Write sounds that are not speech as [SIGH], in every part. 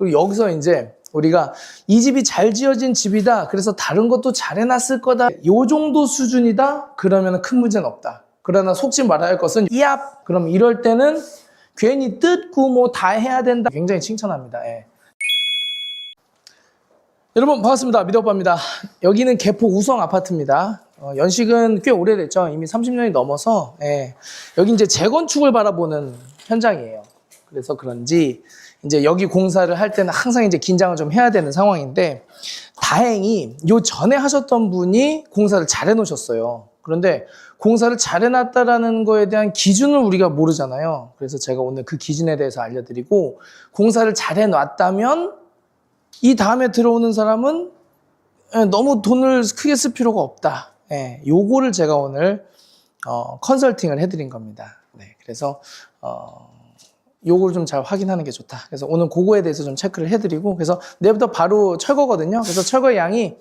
그리고 여기서 이제 우리가 이 집이 잘 지어진 집이다. 그래서 다른 것도 잘 해놨을 거다. 요 정도 수준이다. 그러면 큰 문제는 없다. 그러나 속지 말아야 할 것은 이압. 그럼 이럴 때는 괜히 뜯고 뭐 다 해야 된다. 굉장히 칭찬합니다. 예. 여러분 반갑습니다. 미더오빠입니다. 여기는 개포 우성 아파트입니다. 어, 연식은 꽤 오래됐죠. 이미 30년이 넘어서 예. 여기 이제 재건축을 바라보는 현장이에요. 그래서 그런지 이제 여기 공사를 할 때는 항상 이제 긴장을 좀 해야 되는 상황인데 다행히 요 전에 하셨던 분이 공사를 잘 해놓으셨어요. 그런데 공사를 잘 해놨다라는 거에 대한 기준을 우리가 모르잖아요. 그래서 제가 오늘 그 기준에 대해서 알려드리고 공사를 잘 해놨다면 이 다음에 들어오는 사람은 예, 너무 돈을 크게 쓸 필요가 없다. 예, 요거를 제가 오늘 어, 컨설팅을 해드린 겁니다. 네, 그래서 어, 요걸 좀 잘 확인하는 게 좋다. 그래서 오늘 그거에 대해서 좀 체크를 해드리고 그래서 내일부터 바로 철거거든요. 그래서 철거의 양이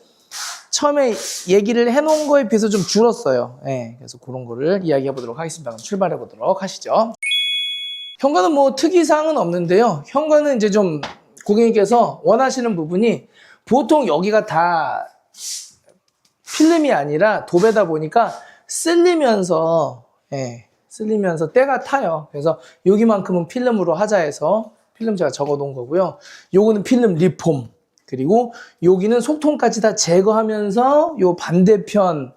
처음에 얘기를 해놓은 거에 비해서 좀 줄었어요. 예, 그래서 그런 거를 이야기해 보도록 하겠습니다. 그럼 출발해 보도록 하시죠. 현관은 뭐 특이사항은 없는데요. 현관은 이제 좀 고객님께서 원하시는 부분이 보통 여기가 다 필름이 아니라 도배다 보니까 쓸리면서 예, 쓸리면서 때가 타요. 그래서 여기만큼은 필름으로 하자 해서 필름 제가 적어 놓은 거고요. 요거는 필름 리폼. 그리고 여기는 속통까지 다 제거하면서 요 반대편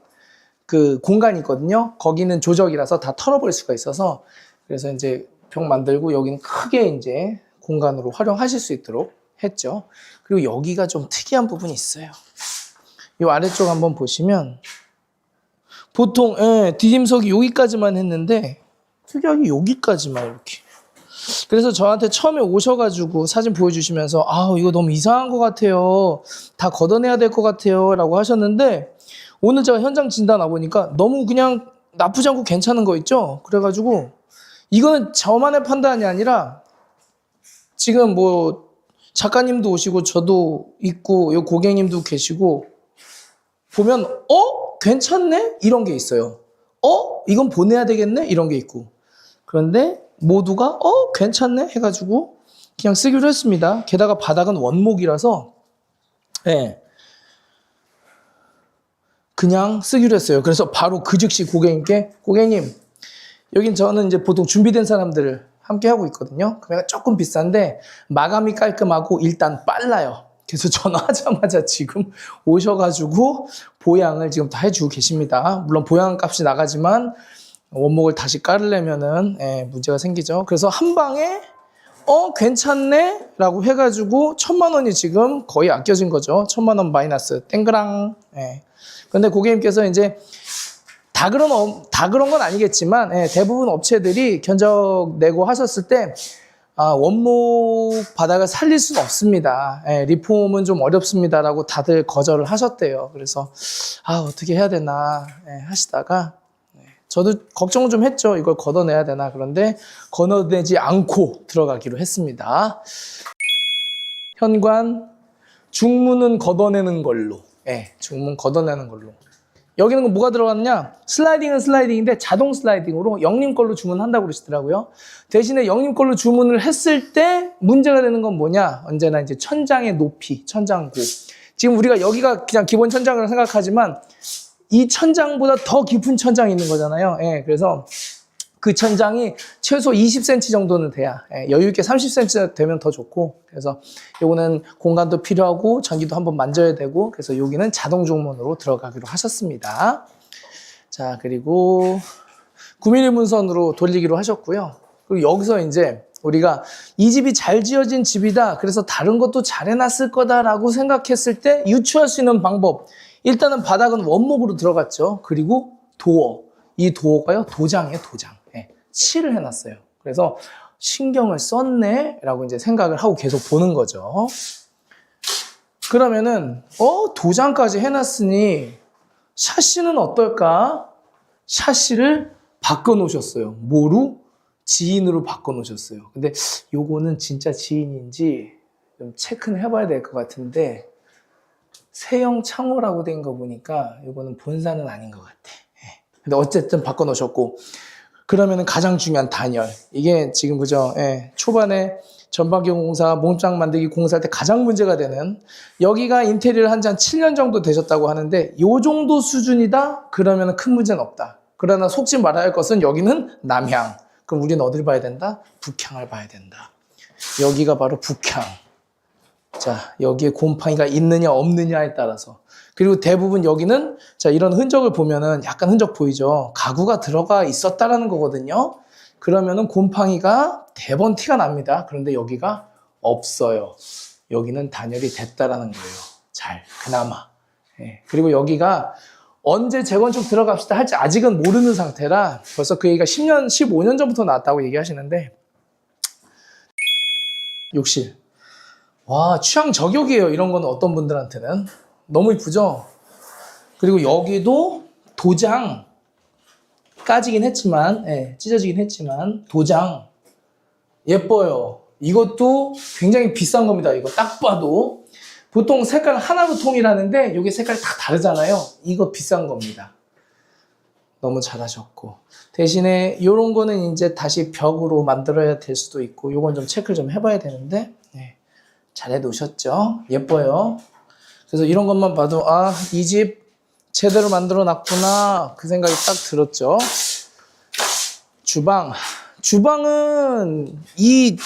그 공간이 있거든요. 거기는 조적이라서 다 털어버릴 수가 있어서 그래서 이제 벽 만들고 여기는 크게 이제 공간으로 활용하실 수 있도록 했죠. 그리고 여기가 좀 특이한 부분이 있어요. 이 아래쪽 한번 보시면 보통 예, 디딤석이 여기까지만 했는데 특이하게 여기까지만 이렇게. 그래서 저한테 처음에 오셔가지고 사진 보여주시면서 아 이거 너무 이상한 것 같아요. 다 걷어내야 될 것 같아요.라고 하셨는데 오늘 제가 현장 진단 와보니까 너무 그냥 나쁘지 않고 괜찮은 거 있죠. 그래가지고 이거는 저만의 판단이 아니라 지금 뭐 작가님도 오시고 저도 있고 요 고객님도 계시고 보면 어 괜찮네 이런 게 있어요. 어 이건 보내야 되겠네 이런 게 있고 그런데 모두가 어 괜찮네 해가지고 그냥 쓰기로 했습니다. 게다가 바닥은 원목이라서 예 그냥 쓰기로 했어요. 그래서 바로 그 즉시 고객님께 고객님 여긴 저는 이제 보통 준비된 사람들을 함께 하고 있거든요. 금액가 조금 비싼데 마감이 깔끔하고 일단 빨라요. 그래서 [LAUGHS] 전화하자마자 지금 오셔가지고 보양을 지금 다 해주고 계십니다. 물론 보양 값이 나가지만 원목을 다시 깔으려면은 예, 문제가 생기죠. 그래서 한 방에 어 괜찮네 라고 해가지고 천만 원이 지금 거의 아껴진 거죠. 천만 원 마이너스 땡그랑. 예. 근데 고객님께서 이제 다 그런 업- 다 그런 건 아니겠지만 예, 대부분 업체들이 견적 내고 하셨을 때 아, 원목 바닥을 살릴 수는 없습니다. 예, 리폼은 좀 어렵습니다라고 다들 거절을 하셨대요. 그래서 아 어떻게 해야 되나 예, 하시다가 예, 저도 걱정을 좀 했죠. 이걸 걷어내야 되나 그런데 걷어내지 않고 들어가기로 했습니다. 현관 중문은 걷어내는 걸로. 예, 중문 걷어내는 걸로. 여기는 뭐가 들어갔냐? 슬라이딩은 슬라이딩인데 자동 슬라이딩으로 영님 걸로 주문한다고 그러시더라고요. 대신에 영님 걸로 주문을 했을 때 문제가 되는 건 뭐냐? 언제나 이제 천장의 높이, 천장고. 지금 우리가 여기가 그냥 기본 천장이라고 생각하지만 이 천장보다 더 깊은 천장이 있는 거잖아요. 예, 그래서 그 천장이 최소 20cm 정도는 돼야 예, 여유 있게 30cm 되면 더 좋고 그래서 요거는 공간도 필요하고 전기도 한번 만져야 되고 그래서 여기는 자동 중문으로 들어가기로 하셨습니다. 자 그리고 9mm 문선으로 돌리기로 하셨고요. 그리고 여기서 이제 우리가 이 집이 잘 지어진 집이다. 그래서 다른 것도 잘 해놨을 거다라고 생각했을 때 유추할 수 있는 방법. 일단은 바닥은 원목으로 들어갔죠. 그리고 도어. 이 도어가요, 도장이에요, 도장. 예, 칠을 해놨어요. 그래서 신경을 썼네? 라고 이제 생각을 하고 계속 보는 거죠. 그러면은, 어, 도장까지 해놨으니, 샤시는 어떨까? 샤시를 바꿔놓으셨어요. 뭐로? 지인으로 바꿔놓으셨어요. 근데 요거는 진짜 지인인지 좀 체크는 해봐야 될 것 같은데, 세형 창호라고 된 거 보니까 이거는 본사는 아닌 것 같아. 예. 근데 어쨌든 바꿔놓으셨고 그러면은 가장 중요한 단열. 이게 지금 그죠? 예, 초반에 전방경 공사, 몸장 만들기 공사할 때 가장 문제가 되는 여기가 인테리어를 한 지 한 7년 정도 되셨다고 하는데 요 정도 수준이다? 그러면 큰 문제는 없다. 그러나 속지 말아야 할 것은 여기는 남향. 그럼 우리는 어디를 봐야 된다? 북향을 봐야 된다. 여기가 바로 북향. 자, 여기에 곰팡이가 있느냐 없느냐에 따라서. 그리고 대부분 여기는 자, 이런 흔적을 보면은 약간 흔적 보이죠? 가구가 들어가 있었다라는 거거든요. 그러면은 곰팡이가 대번 티가 납니다. 그런데 여기가 없어요. 여기는 단열이 됐다라는 거예요. 잘, 그나마. 예. 그리고 여기가 언제 재건축 들어갑시다 할지 아직은 모르는 상태라 벌써 그 얘기가 10년, 15년 전부터 나왔다고 얘기하시는데 욕실. 와, 취향 저격이에요. 이런 거는 어떤 분들한테는. 너무 이쁘죠? 그리고 여기도 도장 까지긴 했지만, 예, 찢어지긴 했지만, 도장 예뻐요. 이것도 굉장히 비싼 겁니다. 이거 딱 봐도. 보통 색깔 하나로 통일하는데, 이게 색깔이 다 다르잖아요. 이거 비싼 겁니다. 너무 잘하셨고. 대신에 이런 거는 이제 다시 벽으로 만들어야 될 수도 있고, 요건 좀 체크를 좀 해봐야 되는데, 네. 잘 해놓으셨죠? 예뻐요. 그래서 이런 것만 봐도, 아, 이 집 제대로 만들어 놨구나. 그 생각이 딱 들었죠. 주방. 주방은 이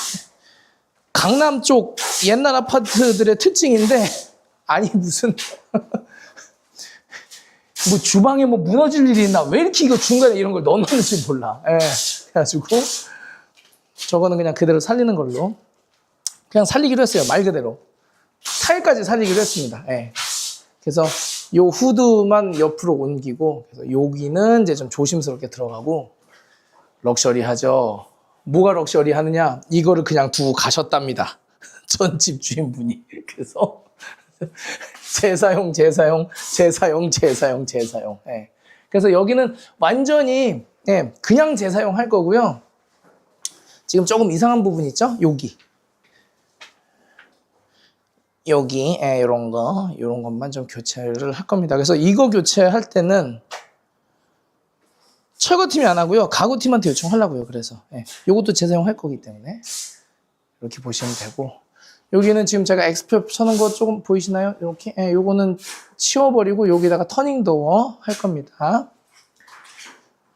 강남 쪽 옛날 아파트들의 특징인데, [LAUGHS] 아니, 무슨, [LAUGHS] 뭐 주방에 뭐 무너질 일이 있나? 왜 이렇게 이거 중간에 이런 걸 넣어놨는지 몰라. 예. 그래가지고, 저거는 그냥 그대로 살리는 걸로. 그냥 살리기로 했어요. 말 그대로. 타일까지 살리기로 했습니다. 예. 그래서 요 후드만 옆으로 옮기고, 그래서 여기는 이제 좀 조심스럽게 들어가고, 럭셔리하죠. 뭐가 럭셔리하느냐? 이거를 그냥 두고 가셨답니다. [LAUGHS] 전 집 주인분이. 그래서 [LAUGHS] 재사용, 재사용, 재사용, 재사용, 재사용. 예. 그래서 여기는 완전히 예, 그냥 재사용 할 거고요. 지금 조금 이상한 부분 있죠? 여기. 여기 예, 이런 거, 이런 것만 좀 교체를 할 겁니다. 그래서 이거 교체할 때는 철거팀이 안 하고요. 가구팀한테 요청하려고요. 그래서 예, 이것도 재사용할 거기 때문에 이렇게 보시면 되고 여기는 지금 제가 엑스표 쳐놓은 거 조금 보이시나요? 이렇게 예, 요거는 치워버리고 여기다가 터닝 도어 할 겁니다.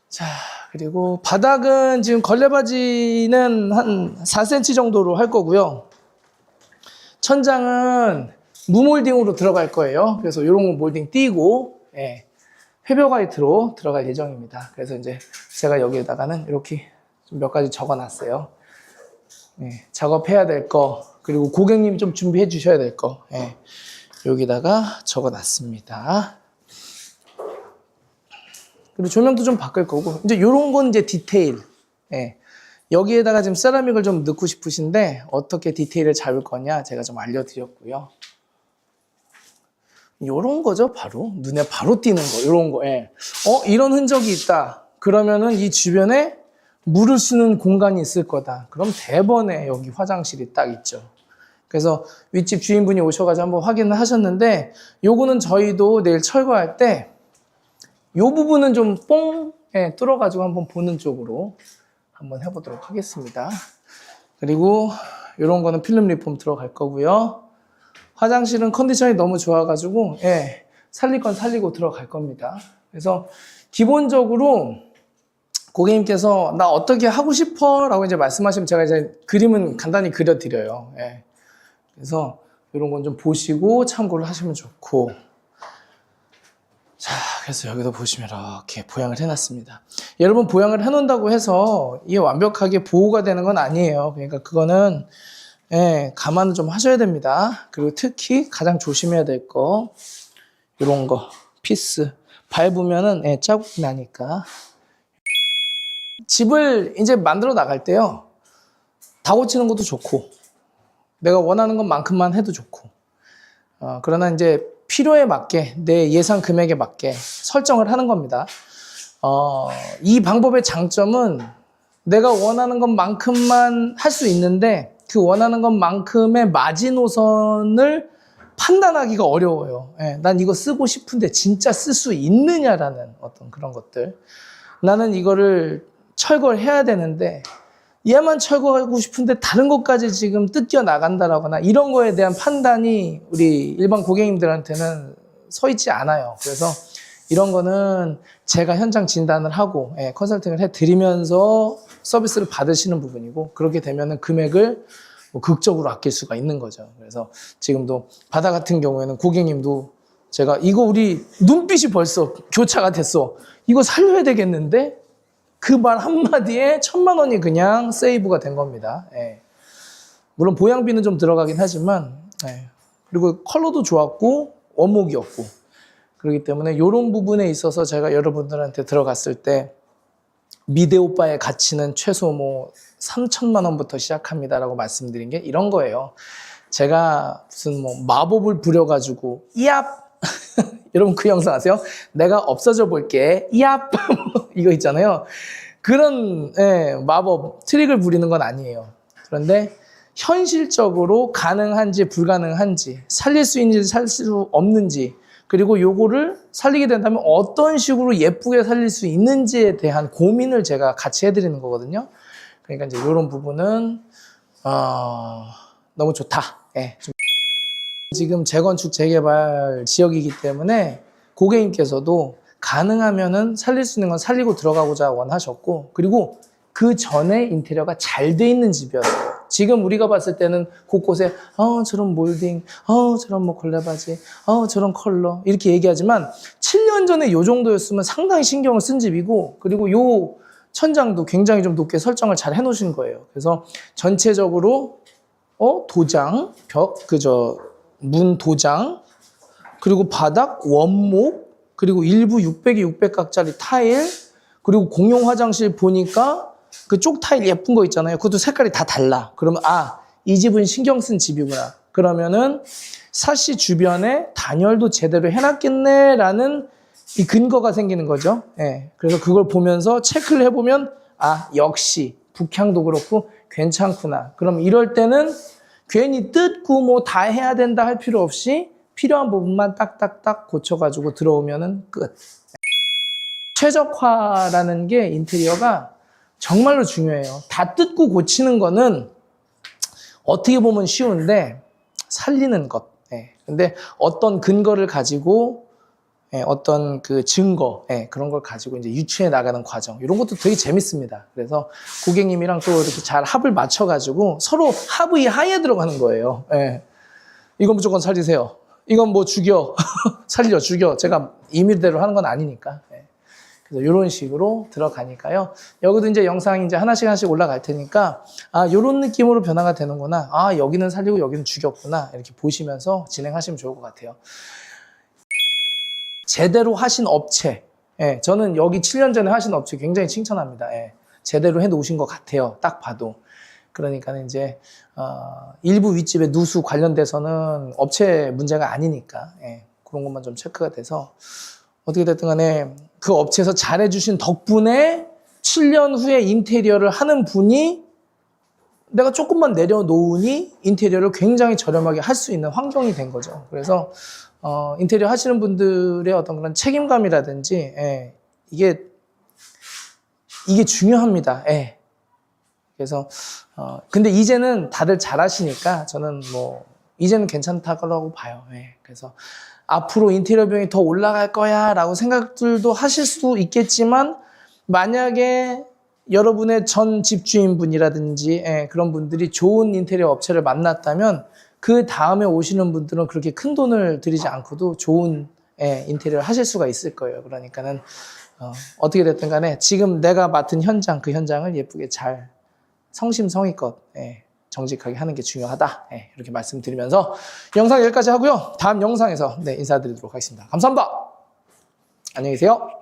자 그리고 바닥은 지금 걸레바지는 한 4cm 정도로 할 거고요. 천장은 무몰딩으로 들어갈 거예요. 그래서 이런 거 몰딩 띄고 예, 회벽 화이트로 들어갈 예정입니다. 그래서 이제 제가 여기에다가는 이렇게 좀몇 가지 적어놨어요. 예, 작업해야 될 거, 그리고 고객님 좀 준비해 주셔야 될 거, 예, 여기다가 적어놨습니다. 그리고 조명도 좀 바꿀 거고, 이제 이런 건 이제 디테일. 예, 여기에다가 지금 세라믹을 좀 넣고 싶으신데, 어떻게 디테일을 잡을 거냐, 제가 좀 알려드렸고요. 요런 거죠, 바로. 눈에 바로 띄는 거, 요런 거, 예. 어, 이런 흔적이 있다. 그러면은 이 주변에 물을 쓰는 공간이 있을 거다. 그럼 대번에 여기 화장실이 딱 있죠. 그래서 윗집 주인분이 오셔가지고 한번 확인을 하셨는데, 요거는 저희도 내일 철거할 때, 요 부분은 좀 뽕, 예, 뚫어가지고 한번 보는 쪽으로 한번 해보도록 하겠습니다. 그리고 요런 거는 필름 리폼 들어갈 거고요. 화장실은 컨디션이 너무 좋아가지고 예, 살릴 건 살리고 들어갈 겁니다. 그래서 기본적으로 고객님께서 나 어떻게 하고 싶어 라고 이제 말씀하시면 제가 이제 그림은 간단히 그려드려요. 예. 그래서 이런 건 좀 보시고 참고를 하시면 좋고 자 그래서 여기도 보시면 이렇게 보양을 해놨습니다. 여러분 보양을 해놓는다고 해서 이게 완벽하게 보호가 되는 건 아니에요. 그러니까 그거는 예, 감안을 좀 하셔야 됩니다. 그리고 특히 가장 조심해야 될 거, 이런 거, 피스. 밟으면은, 예, 자국이 나니까. 집을 이제 만들어 나갈 때요, 다 고치는 것도 좋고, 내가 원하는 것만큼만 해도 좋고, 어, 그러나 이제 필요에 맞게, 내 예상 금액에 맞게 설정을 하는 겁니다. 어, 이 방법의 장점은 내가 원하는 것만큼만 할 수 있는데, 그 원하는 것만큼의 마지노선을 판단하기가 어려워요. 예, 난 이거 쓰고 싶은데 진짜 쓸 수 있느냐라는 어떤 그런 것들. 나는 이거를 철거를 해야 되는데 얘만 철거하고 싶은데 다른 것까지 지금 뜯겨 나간다라거나 이런 거에 대한 판단이 우리 일반 고객님들한테는 서 있지 않아요. 그래서 이런 거는 제가 현장 진단을 하고 예, 컨설팅을 해드리면서 서비스를 받으시는 부분이고 그렇게 되면은 금액을 뭐 극적으로 아낄 수가 있는 거죠. 그래서 지금도 바다 같은 경우에는 고객님도 제가 이거 우리 눈빛이 벌써 교차가 됐어. 이거 살려야 되겠는데 그 말 한마디에 천만 원이 그냥 세이브가 된 겁니다. 예. 물론 보양비는 좀 들어가긴 하지만 예. 그리고 컬러도 좋았고 원목이었고 그렇기 때문에 이런 부분에 있어서 제가 여러분들한테 들어갔을 때 미대 오빠의 가치는 최소 뭐 3천만 원부터 시작합니다라고 말씀드린 게 이런 거예요. 제가 무슨 뭐 마법을 부려가지고 이압 [LAUGHS] 여러분 그 영상 아세요? 내가 없어져 볼게 이압 [LAUGHS] 이거 있잖아요. 그런 예, 마법 트릭을 부리는 건 아니에요. 그런데 현실적으로 가능한지 불가능한지 살릴 수 있는지 살릴 수 없는지 그리고 요거를 살리게 된다면 어떤 식으로 예쁘게 살릴 수 있는지에 대한 고민을 제가 같이 해드리는 거거든요. 그러니까 이제 이런 부분은 어, 너무 좋다. 예, 좀 지금 재건축 재개발 지역이기 때문에 고객님께서도 가능하면은 살릴 수 있는 건 살리고 들어가고자 원하셨고 그리고 그 전에 인테리어가 잘 돼 있는 집이었어요. 지금 우리가 봤을 때는 곳곳에 어 저런 몰딩, 어 저런 뭐 걸레바지, 어 저런 컬러 이렇게 얘기하지만 7년 전에 요 정도였으면 상당히 신경을 쓴 집이고 그리고 요 천장도 굉장히 좀 높게 설정을 잘 해놓으신 거예요. 그래서 전체적으로 어 도장, 벽, 그저 문 도장, 그리고 바닥 원목, 그리고 일부 600에 600각짜리 타일, 그리고 공용 화장실 보니까 그 쪽 타일 예쁜 거 있잖아요. 그것도 색깔이 다 달라. 그러면 아, 이 집은 신경 쓴 집이구나. 그러면은 사시 주변에 단열도 제대로 해놨겠네라는 이 근거가 생기는 거죠. 예. 그래서 그걸 보면서 체크를 해보면 아, 역시 북향도 그렇고 괜찮구나. 그럼 이럴 때는 괜히 뜯고 뭐 다 해야 된다 할 필요 없이 필요한 부분만 딱딱딱 고쳐가지고 들어오면은 끝. 최적화라는 게 인테리어가 정말로 중요해요. 다 뜯고 고치는 거는 어떻게 보면 쉬운데 살리는 것. 예. 근데 어떤 근거를 가지고 예, 어떤 그 증거 예, 그런 걸 가지고 이제 유추해 나가는 과정 이런 것도 되게 재밌습니다. 그래서 고객님이랑 또 이렇게 잘 합을 맞춰가지고 서로 합의 하에 들어가는 거예요. 예. 이건 무조건 살리세요. 이건 뭐 죽여 [LAUGHS] 살려 죽여 제가 임의대로 하는 건 아니니까. 예. 그래서 이런 식으로 들어가니까요. 여기도 이제 영상이 이제 하나씩 하나씩 올라갈 테니까 아 이런 느낌으로 변화가 되는구나. 아 여기는 살리고 여기는 죽였구나. 이렇게 보시면서 진행하시면 좋을 것 같아요. 제대로 하신 업체. 예, 저는 여기 7년 전에 하신 업체 굉장히 칭찬합니다. 예, 제대로 해 놓으신 것 같아요. 딱 봐도. 그러니까 이제 어, 일부 윗집의 누수 관련돼서는 업체 문제가 아니니까 예, 그런 것만 좀 체크가 돼서 어떻게 됐든 간에 그 업체에서 잘해주신 덕분에 7년 후에 인테리어를 하는 분이 내가 조금만 내려놓으니 인테리어를 굉장히 저렴하게 할 수 있는 환경이 된 거죠. 그래서 어, 인테리어 하시는 분들의 어떤 그런 책임감이라든지 예, 이게 이게 중요합니다. 예. 그래서 어, 근데 이제는 다들 잘하시니까 저는 뭐 이제는 괜찮다고 봐요. 예. 그래서 앞으로 인테리어 비용이 더 올라갈 거야라고 생각들도 하실 수 있겠지만 만약에 여러분의 전 집주인분이라든지 예, 그런 분들이 좋은 인테리어 업체를 만났다면 그 다음에 오시는 분들은 그렇게 큰 돈을 들이지 않고도 좋은 예, 인테리어를 하실 수가 있을 거예요. 그러니까는 어, 어떻게 됐든 간에 지금 내가 맡은 현장 그 현장을 예쁘게 잘 성심성의껏 예, 정직하게 하는 게 중요하다. 예, 이렇게 말씀드리면서 영상 여기까지 하고요. 다음 영상에서 네, 인사드리도록 하겠습니다. 감사합니다. 안녕히 계세요.